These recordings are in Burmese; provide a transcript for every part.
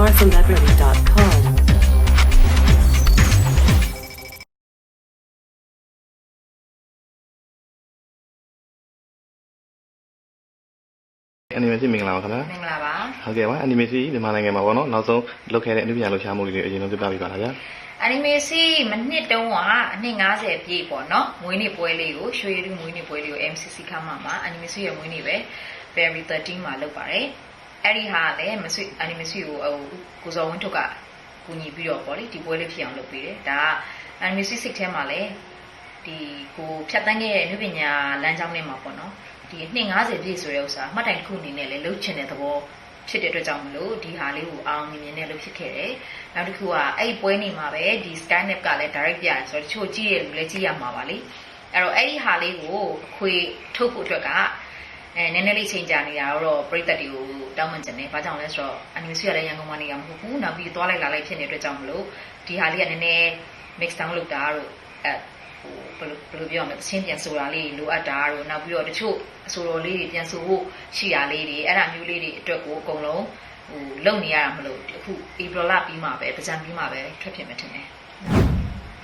marthambeverly.com. animation မင်္ဂလာပါခင်ဗျာမင်္ဂလာပါဟုတ်ကဲ့ပါ animation မြန်မာနိုင်ငံမှာပေါ့နော်နောက်ဆုံးလုပ်ခဲ့တဲ့အနုပညာလှူရှားမှုတွေအရင်ဆုံးပြပြပေးပါလားဗျာအနီမေစီမနှစ်တုန်းကအနှစ်90ပြည့်ပေါ့နော်မွေးနေ့ပွဲလေးကိုရွှေရည်မွေးနေ့ပွဲလေးကို MCC ခမ်းမှာမှာအနီမေစီရဲ့မွေးနေ့ပဲ February 13မှာလုပ်ပါတယ် အဲ့ဒီဟာလည်းမဆွအနီမေစီကိုဟိုကိုစောဝင်းထုတ်ကကူညီပြီးတော့ပေါ့လေဒီပွဲလေးဖြစ်အောင်လုပ်ပေးတယ်ဒါကအနီမေစီစိတ်ထဲမှာလည်းဒီကိုဖြတ်တန်းခဲ့တဲ့နုပညာလမ်းကြောင်းထဲမှာပေါ့နော်ဒီနှစ်90ပြည့်ဆိုတဲ့ဥစ္စာအမှတ်တိုင်တစ်ခုအနေနဲ့လည်းလှုပ်ချင်တဲ့သဘောဖြစ်တဲ့အတွက်ကြောင့်မလို့ဒီဟာလေးကိုအောင်မြင်မြင်နဲ့လုပ်ဖြစ်ခဲ့တယ်။နောက်တစ်ခုကအဲ့ဒီပွဲနေမှာပဲဒီ Skynet ကလည်း direct ပြရတယ်ဆိုတော့တချို့ကြည့်ရလူလည်းကြည့်ရမှာပါလေ။အဲ့တော့အဲ့ဒီဟာလေးကိုအခွေထုတ်ဖို့အတွက်ကအဲနည်းနည်းလေးချိန်ကြာနေတာတော့ပြိသက်တွေကို တောင်းပန်ချင်တယ်။ဘာကြောင့်လဲဆိုတော့ animation ရတဲ့ရန်ကုန်မှာနေရမှာမဟုတ်ဘူး။နောက်ပြီးသွားလိုက်လာလိုက်ဖြစ်နေတဲ့အတွက်ကြောင့်မလို့ဒီဟာလေးကနည်းနည်း mix down လုပ်တာတို့အဲဟိုဘယ်လိုဘယ်လိုပြောရမလဲသချင်းပြန်ဆိုတာလေးလိုအပ်တာတို့နောက်ပြီးတော့တချို့အဆိုတော်လေးတွေပြန်ဆိုဖို့ရှိတာလေးတွေအဲ့ဒါမျိုးလေးတွေအတွက်ကိုအကုန်လုံးဟိုလုံနေရတာမလို့အခု April လပြီးမှပဲပကြံပြီးမှပဲထွက်ဖြစ်မယ်ထင်တယ်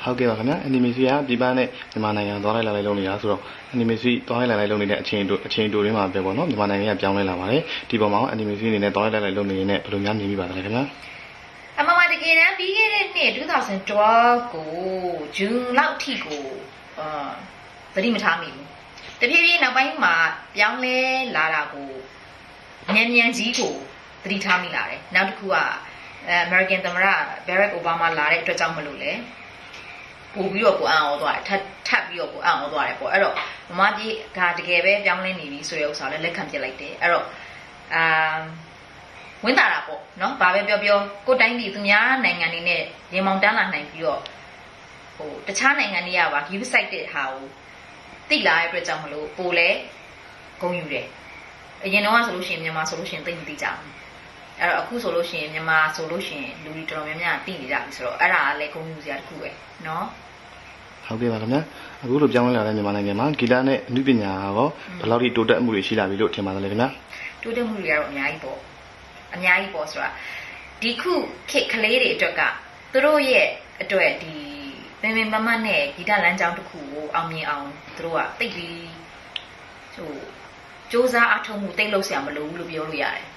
ဟုတ်ကဲ့ပါခင်ဗျာ animation ကဒီပန်းနဲ့မြန်မာနိုင်ငံသွားလိုက်လာလိုက်လုပ်နေတာဆိုတော့ animation သွားလိုက်လာလိုက်လုပ်နေတဲ့အချိန်တို့အချိန်တို့တွေမှာပဲပေါ့နော်မြန်မာနိုင်ငံကပြောင်းလဲလာပါတယ်ဒီပုံမှာ animation အနေနဲ့သွားလိုက်လာလိုက်လုပ်နေရင်လည်းဘယ်လိုများမြင်မိပါသလဲခင်ဗျာအမမတကယ်တမ်းပြီးခဲ့တဲ့နှစ်2012ကိုဂျွန်လောက်ထိကိုအာသတိမထားမိဘူးတဖြည်းဖြည်းနောက်ပိုင်းမှာပြောင်းလဲလာတာကိုမြန်မြန်ကြီးကိုသတိထားမိလာတယ်နောက်တစ်ခုကအဲ American သမ္မတ Barack Obama လာတဲ့အတွက်ကြောင့်မလို့လေ ပို့ပြီးတော့ကိုအံ့ဩသွားတယ်ထပ်ထပ်ပြီးတော့ကိုအံ့ဩသွားတယ်ပေါ့အဲ့တော့မမကြီးကတကယ်ပဲပြောင်းလဲနေပြီဆိုတဲ့ဥစ္စာကိုလည်းလက်ခံပြလိုက်တယ်အဲ့တော့အာဝင်တာတာပေါ့နော်ဘာပဲပြောပြောကိုယ်တိုင်းပြည်သူများနိုင်ငံတွေနဲ့ရေမောင်တန်းလာနိုင်ပြီးတော့ဟိုတခြားနိုင်ငံတွေကပါ view site တဲ့ဟာကိုသိလာတဲ့အတွက်ကြောင့်မလို့ပိုလဲဂုံယူတယ်အရင်တော့ဆိုလို့ရှိရင်မြန်မာဆိုလို့ရှိရင်သိမသိကြဘူး အဲ့တော့အခုဆိုလို့ရှိရင်မြန်မာဆိုလို့ရှိရင်လူတွေတော်တော်များများသိနေကြပြီဆိုတော့အဲ့ဒါကလည်းဂုံယူစရာတစ်ခုပဲနော်ဟုတ်ကဲ့ပါခင်ဗျာအခုလိုပြောင်းလဲလာတဲ့မြန်မာနိုင်ငံမှာဂီတနဲ့အနုပညာရောဘယ်လောက်ထိတိုးတက်မှုတွေရှိလာပြီလို့ထင်ပါသလဲခင်ဗျာတိုးတက်မှုတွေကတော့အများကြီးပေါ့အများကြီးပေါ့ဆိုတာဒီခုခေတ်ကလေးတွေအတွက်ကသူတို့ရဲ့အတွက်ဒီပင်ပင်မမတ်နဲ့ဂီတလမ်းကြောင်းတစ်ခုကိုအောင်မြင်အောင်သူတို့ကတိတ်ပြီးဟိုစူးစမ်းအထောက်မှုတိတ်လို့ဆရာမလိုဘူးလို့ပြောလို့ရတယ်။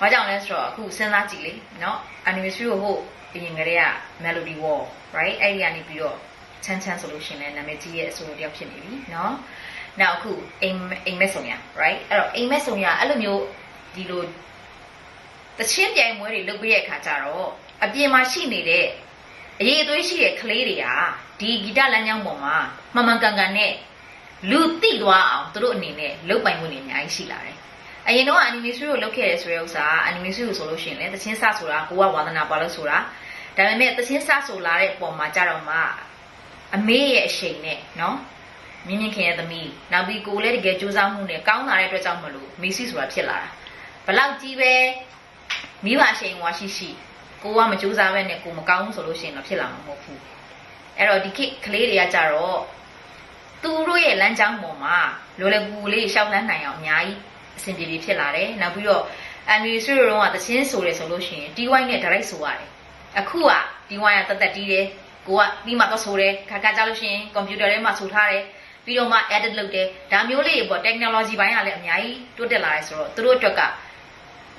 ဘာကြောင့်လဲဆိုတော့အခုစဉ်းစားကြည့်လေနော် anniversary ကိုဟုတ်အရင်ကတည်းက melody wall right အဲ့ဒီကနေပြီးတော့ချမ်းချမ်းဆိုလို့ရှရင်လဲနာမည်ကြီးရဲ့အဆိုတော်တယောက်ဖြစ်နေပြီနော်။နောက်အခုအိမ်အိမ်မက်ဆောင်ရ right အဲ့တော့အိမ်မက်ဆောင်ရအဲ့လိုမျိုးဒီလိုတချင်းပြိုင်ပွဲတွေလုပ်ပြီးတဲ့အခါကျတော့အပြင်မှာရှိနေတဲ့အရေးအသွေးရှိတဲ့ကလေးတွေကဒီဂီတလမ်းကြောင်းပေါ်မှာမှန်မှန်ကန်ကန်နဲ့လူသိသွားအောင်သူတို့အနေနဲ့လုပ်ပိုင်ခွင့်တွေအများကြီးရှိလာတယ်။ အရင်တော့ animation ကိုလုပ်ခဲ့ရဲဆိုတဲ့ဥစ္စာ animation ကိုဆိုလို့ရှိရင်လည်းတချင်းစဆိုတာကိုကဝါသနာပါလို့ဆိုတာဒါပေမဲ့တချင်းစဆိုလာတဲ့ပုံမှာကြတော့မှအမေရဲ့အရှိန်နဲ့နော်မြင်းမြင့်ခင်ရဲ့သမီးနောက်ပြီးကိုလည်းတကယ်ကြိုးစားမှုနဲ့ကောင်းလာတဲ့အတွက်ကြောင့်မလို့မေစီဆိုတာဖြစ်လာတာဘလောက်ကြီးပဲမိဘအရှိန်ဝါရှိရှိကိုကမကြိုးစားပဲနဲ့ကိုမကောင်းဘူးဆိုလို့ရှိရင်တော့ဖြစ်လာမှာမဟုတ်ဘူးအဲ့တော့ဒီခေတ်ကလေးတွေကကြတော့သူတို့ရဲ့လမ်းကြောင်းပေါ်မှာလော်လကူလေးရှောက်လန်းနိုင်အောင်အများကြီး အဆင်ပြေပြေဖြစ်လာတယ်နောက်ပြီးတော့အန်မီဆွေတို့ကတချင်းဆိုတယ်ဆိုလို့ရှိရင် DY နဲ့ direct ဆိုရတယ်အခုက DY ကတသက်တီးတယ်ကိုကပြီးမှတော့ဆိုတယ်ခါခါကြလို့ရှိရင်ကွန်ပျူတာထဲမှာဆိုထားတယ်ပြီးတော့မှ edit လုပ်တယ်ဒါမျိုးလေးတွေပေါ့ technology ဘိုင်းကလည်းအများကြီးတိုးတက်လာတယ်ဆိုတော့သူတို့အတွက်က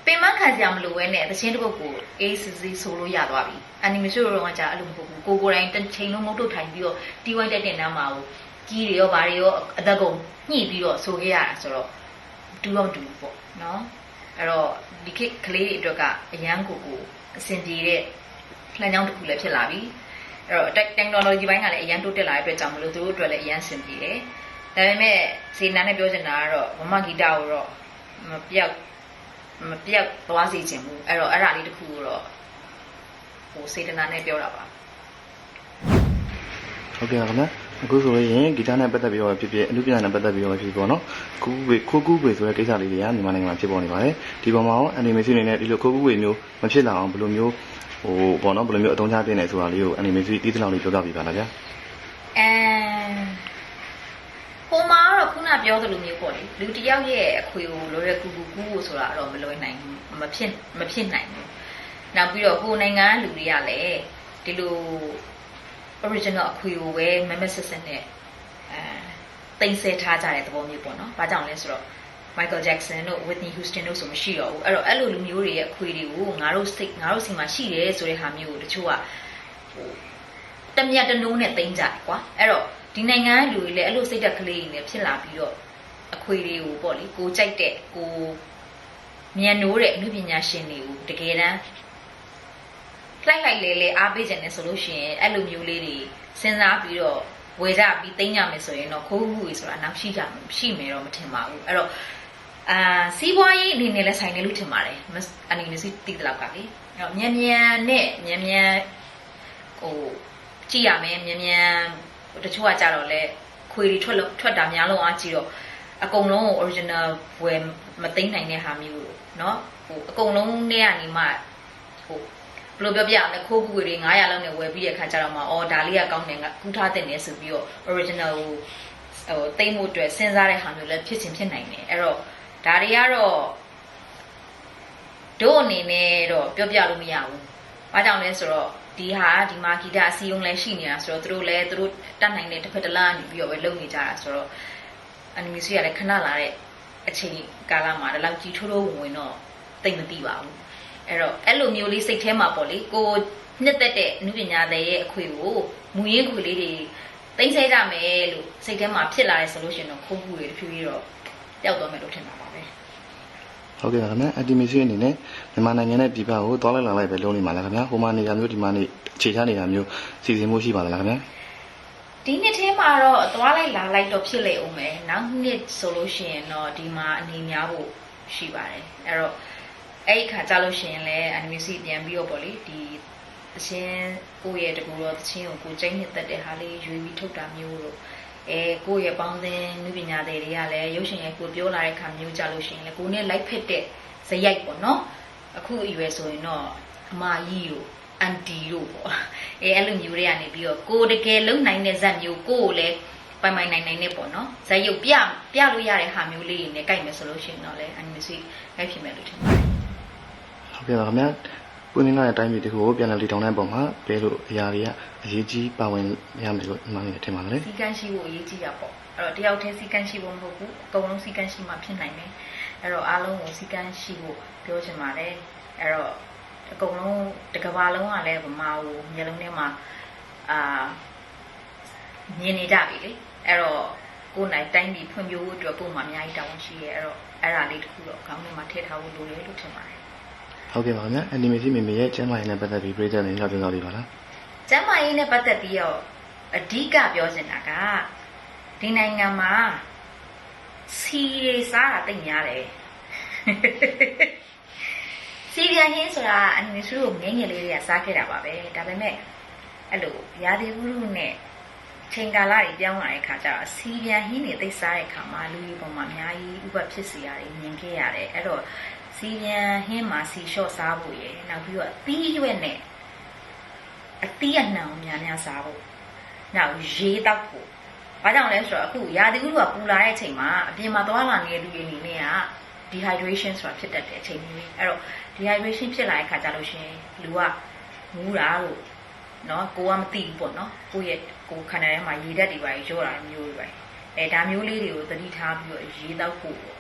ပင်မခံစရာမလိုပဲနဲ့တချင်းတစ်ပုတ်ကို ACC ဆိုလို့ရသွားပြီ animation တော့ကကြာအဲ့လိုမဟုတ်ဘူးကိုကိုယ်တိုင်တစ်ချိန်လုံးမုတ်ထုတ်ထိုင်ပြီးတော့ DY တက်တဲ့နားမှာကိုကြီးတွေရောဘာတွေရောအသက်ကုန်ညှိပြီးတော့ဆိုခဲ့ရတာဆိုတော့ တူတော့တူပေါ့နော်အဲ့တော့ဒီခေတ်ကလေးတွေအတွက်ကအရန်ကိုကိုအဆင်ပြေတဲ့လမ်းကြောင်းတစ်ခုလည်းဖြစ်လာပြီအဲ့တော့ technology ဘိုင်းကလည်းအရန်တိုးတက်လာတဲ့အတွက်ကြောင့်မလို့သူတို့အတွက်လည်းအရန်အဆင်ပြေတယ်ဒါပေမဲ့စေနာနဲ့ပြောချင်တာကတော့မမဂီတာကိုတော့မပြောက်မပြောက်သွားစေချင်ဘူးအဲ့တော့အဲ့ဒါလေးတစ်ခုကိုတော့ဟိုစေတနာနဲ့ပြောတာပါဟုတ်ကဲ့ပါခင်ဗျာ အခုဆိုရင်ဂီတနဲ့ပတ်သက်ပြီးတော့ဖြစ်ဖြစ်အနုပညာနဲ့ပတ်သက်ပြီးတော့ဖြစ်ဖြစ်ပေါ့နော်ကူးဝေခိုးကူးဝေဆိုတဲ့ကိစ္စလေးတွေကမြန်မာနိုင်ငံမှာဖြစ်ပေါ်နေပါတယ်ဒီပေါ်မှာရော animation အနေနဲ့ဒီလိုခိုးကူးဝေမျိုးမဖြစ်လာအောင်ဘယ်လိုမျိုးဟိုပေါ့နော်ဘယ်လိုမျိုးအသုံးချတင်နေဆိုတာလေးကို animation တီးသလောက်လေးပြောပြပေးပါလားဗျာအဲဟိုမှာကတော့ခုနပြောသလိုမျိုးပေါ့လေလူတစ်ယောက်ရဲ့အခွေကိုလိုရဲကူကူကူကိုဆိုတာတော့မလွယ်နိုင်ဘူးမဖြစ်မဖြစ်နိုင်ဘူးနောက်ပြီးတော့ဟိုနိုင်ငံကလူတွေကလည်းဒီလို original အခွေကိုပဲမမဆက်ဆက်နဲ့အဲတင်ဆက်ထားကြတဲ့သဘောမျိုးပေါ့နော်။ဘာကြောင့်လဲဆိုတော့ Michael Jackson တို့ Whitney Houston တို့ဆိုမရှိတော့ဘူး။အဲ့တော့အဲ့လိုလူမျိုးတွေရဲ့အခွေတွေကိုငါတို့စိတ်ငါတို့စီမှာရှိတယ်ဆိုတဲ့ဟာမျိုးကိုတချို့ကဟိုတမရတနိုးနဲ့တင်ကြတယ်ကွာ။အဲ့တော့ဒီနိုင်ငံကလူတွေလည်းအဲ့လိုစိတ်ဓာတ်ကလေးတွေနဲ့ဖြစ်လာပြီးတော့အခွေတွေကိုပေါ့လေကိုကြိုက်တဲ့ကိုမြန်နိုးတဲ့အမှုပညာရှင်တွေကိုတကယ်တမ်း လိုက်လိုက်လေလေအားပေးခြင်းနဲ့ဆိုလို့ရှိရင်အဲ့လိုမျိုးလေးတွေစဉ်းစားပြီးတော့ဝယ်ကြပြီးသိမ်းကြမယ်ဆိုရင်တော့ခိုးမှုကြီးဆိုတာနောက်ရှိကြမှာရှိမယ်တော့မထင်ပါဘူးအဲ့တော့အာစီးပွားရေးအနေနဲ့လည်းဆိုင်တယ်လို့ထင်ပါတယ်မစအနေနဲ့စီတိတလောက်ကလေအဲ့တော့မြန်မြန်နဲ့မြန်မြန်ဟိုကြည့်ရမယ်မြန်မြန်တချို့ကကြတော့လေခွေတွေထွက်လို့ထွက်တာများလုံးအားကြည့်တော့အကုန်လုံးကို original ဝယ်မသိမ်းနိုင်တဲ့ဟာမျိုးเนาะဟိုအကုန်လုံးနဲ့ကနေမှဟို ဘယ်လိုပြောပြအောင်လဲခိုးကူတွေ900လောက်နဲ့ဝယ်ပြီးတဲ့ခါကျတော့မှအော်ဒါလေးကကောင်းတယ်ငါကူးထားတဲ့နေဆိုပြီးတော့ original ကိုဟိုတိမ့်ဖို့အတွက်စဉ်းစားတဲ့ဟာမျိုးလည်းဖြစ်ချင်းဖြစ်နိုင်တယ်အဲ့တော့ဒါတွေကတော့တို့အနေနဲ့တော့ပြောပြလို့မရဘူး။ဘာကြောင့်လဲဆိုတော့ဒီဟာဒီမာဂီတာအစည်းအရုံးလည်းရှိနေတာဆိုတော့သူတို့လည်းသူတို့တတ်နိုင်တဲ့တစ်ဖက်တစ်လားနေပြီးတော့ပဲလုပ်နေကြတာဆိုတော့ animation ကလည်းခဏလာတဲ့အချိန်ကာလမှာဒီလောက်ကြီးထိုးထိုးဝင်ဝင်တော့သိမ့်မသိပါဘူး။ အဲ့တော့အဲ့လိုမျိုးလေးစိတ်ထဲမှာပေါ့လေကိုနှစ်သက်တဲ့အမှုပညာတွေရဲ့အခွေကိုမူရင်းခွေလေးတွေသိမ့်ဆဲကြမယ်လို့စိတ်ထဲမှာဖြစ်လာတယ်ဆိုလို့ရှိရင်တော့ခုံးမှုတွေတစ်ဖြည်းဖြည်းတော့ပျောက်သွားမယ်လို့ထင်တာပါပဲဟုတ်ကဲ့ပါခင်ဗျာအတီမီစီအနေနဲ့မြန်မာနိုင်ငံနဲ့ပြည်ပကိုသွားလိုက်လာလိုက်ပဲလုံးနေမှာလားခင်ဗျာဟိုမှာနေတာမျိုးဒီမှာနေခြေချနေတာမျိုးစီစဉ်မှုရှိပါလားခင်ဗျာဒီနှစ်ထဲမှာတော့သွားလိုက်လာလိုက်တော့ဖြစ်လေအောင်မယ်နောက်နှစ်ဆိုလို့ရှိရင်တော့ဒီမှာအနေများဖို့ရှိပါတယ်အဲ့တော့ အဲ့ဒီခါကြလို့ရှိရင်လည်း animation ပြန်ပြီးတော့ပေါ့လေဒီအချင်းကိုယ့်ရဲ့တကူတော့တချင်းကိုကိုကျိန်းနှစ်သက်တဲ့ဟာလေးရွေးပြီးထုတ်တာမျိုးတို့အဲကိုယ့်ရဲ့ပေါင်းသင်းနုပညာတွေတွေကလည်းရုပ်ရှင်ရဲ့ကိုပြောလာတဲ့ခါမျိုးကြလို့ရှိရင်လည်းကိုနဲ့လိုက်ဖက်တဲ့ဇယိုက်ပေါ့နော်အခုအရွယ်ဆိုရင်တော့အမကြီးတို့အန်တီတို့ပေါ့အဲအဲ့လိုမျိုးတွေကနေပြီးတော့ကိုတကယ်လုံနိုင်တဲ့ဇက်မျိုးကိုကိုလည်းပိုင်ပိုင်နိုင်နိုင်နဲ့ပေါ့နော်ဇက်ရုပ်ပြပြလို့ရတဲ့ဟာမျိုးလေးတွေနဲ့ကြိုက်မယ်ဆိုလို့ရှိရင်တော့လည်းအန်မီစီကြိုက်ဖြစ်မယ်လို့ထင်ပါတယ် ဟုတ်ကဲ့ပါခင်ဗျာပွင့်နေတာတဲ့အတိုင်းပြည်တခုကိုပြန်လည်လည်ထောင်တဲ့ပုံမှာဘယ်လိုအရာတွေကအရေးကြီးပါဝင်ရမယ်လို့မှန်းနေထင်ပါလဲစီကန်းရှိဖို့အရေးကြီးတာပေါ့အဲ့တော့တယောက်တည်းစီကန်းရှိဖို့မဟုတ်ဘူးအကုန်လုံးစီကန်းရှိမှဖြစ်နိုင်တယ်အဲ့တော့အားလုံးကိုစီကန်းရှိဖို့ပြောချင်ပါတယ်အဲ့တော့အကုန်လုံးတစ်ကမ္ဘာလုံးကလည်းဗမာကိုမျိုးလုံးထဲမှာအာမြင်နေကြပြီလေအဲ့တော့ကိုယ်နိုင်တိုင်းပြည်ဖွံ့ဖြိုးဖို့အတွက်ကိုယ်မှအများကြီးတောင်းရှိရဲအဲ့တော့အဲ့ဒါလေးတစ်ခုတော့ခေါင်းထဲမှာထည့်ထားဖို့လိုတယ်လို့ထင်ပါတယ် ဟုတ်ကဲ့ပါခင်ဗျာအနီမေစီမေမေရဲ့ကျမ်းမာရေးနဲ့ပတ်သက်ပြီးပြည်သက်နေလောက်တင်တော်ပြီပါလားကျမ်းမာရေးနဲ့ပတ်သက်ပြီးတော့အဓိကပြောချင်တာကဒီနိုင်ငံမှာစီရီစားတာတိတ်များတယ်စီရီယဟင်းဆိုတာအန်မီစုကိုငယ်ငယ်လေးတွေကစားခဲ့တာပါပဲဒါပေမဲ့အဲ့လိုရာသီဥတုနဲ့ချိန်ကာလတွေပြောင်းလာတဲ့ခါကျတော့စီရီယဟင်းတွေတိတ်စားတဲ့ခါမှာလူကြီးပေါ်မှာအများကြီးဥပဖြစ်စီရတယ်မြင်ခဲ့ရတယ်အဲ့တော့ စီရန်ဟင်းမှာစီလျှော့စားဖို့ရယ်နောက်ပြီးတော့အသီးရွက်နဲ့အသီးအနှံကိုများများစားဖို့နောက်ရေတောက်ဖို့ဘာကြောင့်လဲဆိုတော့အခုရာသီဥတုကပူလာတဲ့အချိန်မှာအပြင်မှာသွားလာနေတဲ့လူတွေအနေနဲ့က dehydration ဆိုတာဖြစ်တတ်တဲ့အချိန်မျိုးလေးအဲ့တော့ dehydration ဖြစ်လာတဲ့ခါကျလို့ရှင်လူကမူးတာလို့နော်ကိုကမသိဘူးပေါ့နော်ကိုရဲ့ကိုခန္ဓာထဲမှာရေဓာတ်တွေပါရောတာမျိုးတွေပါအဲဒါမျိုးလေးတွေကိုသတိထားပြီးတော့ရေတောက်ဖို့ပေါ့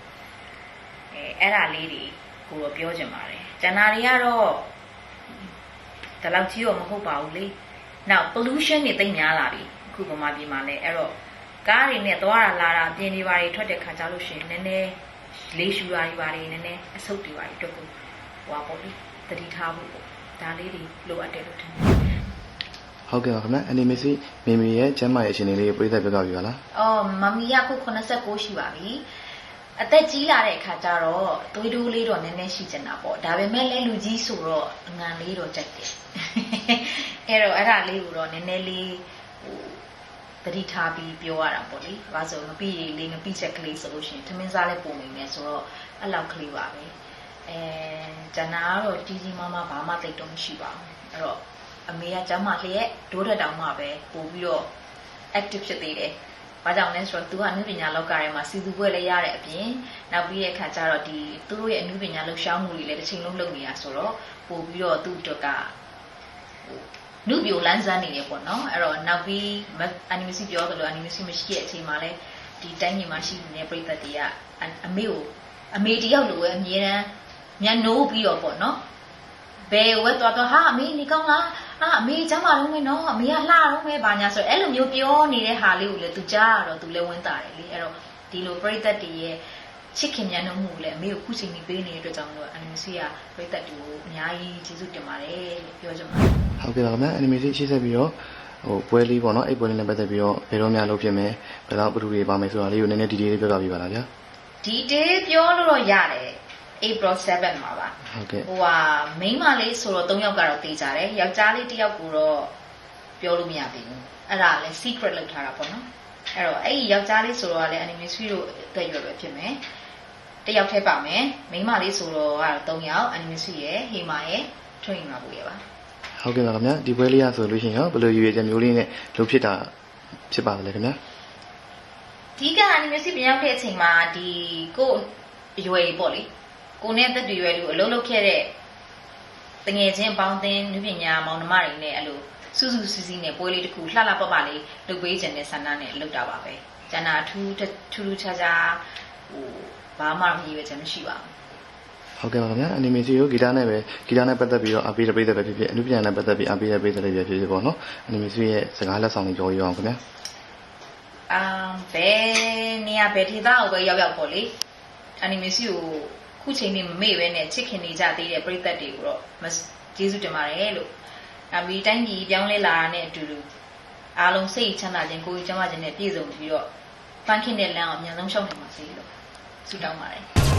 အဲအဲ့ဒါလေးတွေ ကိုတော့ပြောချင်ပါတယ်ကျန်တာတွေကတော့ဒါလောက်ကြီးတော့မဟုတ်ပါဘူးလေ။ Now pollution တွေတိတ်များလာပြီ။အခုပမာပြည်မှာလည်းအဲ့တော့ကားတွေနဲ့သွားတာလာတာအပြင်တွေပါတွေထွက်တဲ့ခါကျလို့ရှိရင်နည်းနည်းလေးရှူတာတွေပါတွေနည်းနည်းအဆုတ်တွေပါတွေတော့ကိုဟွာပေါ့လေတတိထားဖို့ပေါ့ဒါလေးတွေလိုအပ်တယ်လို့ထင်တယ်ဟုတ်ကဲ့ပါခင်ဗျာအနီမေစီမေမေရဲ့ကျမ်းမာရေးအခြေအနေလေးကိုပြည်သက်ပြပြပြီပါလား။အော်မမီကအခု89ရှိပါပြီ။ အသက်ကြီးလာတဲ့အခါကျတော့သွေးတိုးလေးတော့နည်းနည်းရှိကျင်တာပေါ့ဒါပေမဲ့လည်းလူကြီးဆိုတော့အငံလေးတော့ကြိုက်တယ်အဲ့တော့အဲ့ဒါလေးကိုတော့နည်းနည်းလေးဟိုတတိထားပြီးပြောရတာပေါ့လေ။ဘာလို့ဆိုငပိရည်လေးငပိချက်ကလေးဆိုလို့ရှိရင်ထမင်းစားလည်းပုံနေမယ်ဆိုတော့အဲ့လောက်ကလေးပါပဲ။အဲကျန်တာကတော့ကြီးကြီးမားမားဘာမှတိတ်တော့မရှိပါဘူး။အဲ့တော့အမေကကျမ်းမာလျက်ဒိုးထက်တောင်မှပဲပို့ပြီးတော့ active ဖြစ်သေးတယ် ဘာကြောင့်လဲဆိုတော့သူကအမှုပညာလောကထဲမှာစီသူပွဲလည်းရတဲ့အပြင်နောက်ပြီးတဲ့အခါကျတော့ဒီသူတို့ရဲ့အမှုပညာလှူရှားမှုတွေလည်းတစ်ချိန်လုံးလုပ်နေတာဆိုတော့ပို့ပြီးတော့သူ့အတွက်ကဟိုနုပြိုလန်းစမ်းနေတယ်ပေါ့နော်အဲ့တော့နောက်ပြီးအနီမစီပြောသလိုအနီမစီမရှိတဲ့အချိန်မှာလည်းဒီတိုင်းညီမှာရှိနေတဲ့ပြည်သက်တွေကအမေကိုအမေတယောက်လိုပဲအမြဲတမ်းညနိုးပြီးတော့ပေါ့နော်ဘယ်ဝဲသွားတော့ဟာအမေနေကောင်းလား ဟာအမေကျမ်းမာတော့မယ်နော်အမေကလှတော့မယ်ဘာညာဆိုအဲ့လိုမျိုးပြောနေတဲ့ဟာလေးကိုလည်းသူကြားရတော့သူလည်းဝင်တာတယ်လေအဲ့တော့ဒီလိုပြိသက်တည်းရဲ့ချစ်ခင်မြန်နှုံးမှုကိုလည်းအမေကိုခုချိန်ကြီးပေးနေတဲ့အတွက်ကြောင့်မလို့အန်မစီကပြိသက်တူကိုအများကြီးကျေးဇူးတင်ပါတယ်လို့ပြောချင်ပါတယ်ဟုတ်ကဲ့ပါခင်ဗျာ animation ရှေ့ဆက်ပြီးတော့ဟိုပွဲလေးပေါ့နော်အဲ့ပွဲလေးနဲ့ပတ်သက်ပြီးတော့ဘယ်တော့မှလုပ်ဖြစ်မယ်ဘယ်တော့ဘယ်သူတွေပါမယ်ဆိုတာလေးကိုနည်းနည်း detail လေးပြောပြပေးပါလားဗျာဒီတေးပြောလို့တော့ရတယ် April 7မှာပါဟုတ်ကဲ့ဟိုဟာမိန်းမလေးဆိုတော့၃ယောက်ကတော့တေးကြတယ်ယောက်ျားလေးတစ်ယောက်ကိုတော့ပြောလို့မရသေးဘူးအဲ့ဒါလည်း secret လုပ်ထားတာပေါ့နော်အဲ့တော့အဲ့ဒီယောက်ျားလေးဆိုတော့လည်း anniversary တို့အတွက်ရွယ်ပဲဖြစ်မယ်တစ်ယောက်တည်းပါမယ်မိန်းမလေးဆိုတော့ကတော့၃ယောက် anniversary ရယ်ဟေမာရယ်ထွင်မှာပူရယ်ပါဟုတ်ကဲ့ပါခင်ဗျာဒီပွဲလေးရဆိုလို့ရှိရင်ရောဘယ်လိုရွေချက်မျိုးလေးနဲ့လုပ်ဖြစ်တာဖြစ်ပါသလဲခင်ဗျာဒီက anniversary ပြန်ရောက်တဲ့အချိန်မှာဒီကိုယ့်အရွယ်ကြီးပေါ့လေ ကိုနဲ့တက်တူရွယ်လူအလုံးလုံးခဲ့တဲ့တငယ်ချင်းပေါင်းသင်းနုပညာမောင်နှမတွေနဲ့အဲ့လိုစူးစူးစီးစီးနဲ့ပွဲလေးတစ်ခုလှလှပပလေးလုပ်ပေးခြင်းနဲ့ဆန္ဒနဲ့လုပ်တာပါပဲကျန်တာအထူးထူးထူးခြားခြားဟိုဘာမှမရည်ရွယ်ချက်မရှိပါဘူးဟုတ်ကဲ့ပါခင်ဗျာ animation ကိုဂီတနဲ့ပဲဂီတနဲ့ပတ်သက်ပြီးတော့အပေးတဲ့ပြည်သက်ပဲဖြစ်ဖြစ်အနုပညာနဲ့ပတ်သက်ပြီးအပေးတဲ့ပြည်သက်လေးပဲဖြစ်ဖြစ်ပေါ့နော် animation ရဲ့စကားလက်ဆောင်လေးပြောရအောင်ခင်ဗျာအမ်ဘယ်နေရာဘယ်ဒေသကိုပဲရောက်ရောက်ပေါ့လေအနီမေစီကို ခုချိန်နေမမေ့ပဲနဲ့ချစ်ခင်နေကြသေးတဲ့ပရိသတ်တွေကိုတော့မစကျေးဇူးတင်ပါတယ်လို့အမီတိုင်းပြည်ပြောင်းလဲလာတာနဲ့အတူတူအားလုံးစိတ်ချမ်းသာခြင်းကိုယ်ကြီးချမ်းသာခြင်းနဲ့ပြည့်စုံပြီးတော့ပန်းခင်တဲ့လမ်းအောင်အမြန်ဆုံးရှောက်နိုင်ပါစေလို့ဆုတောင်းပါတယ်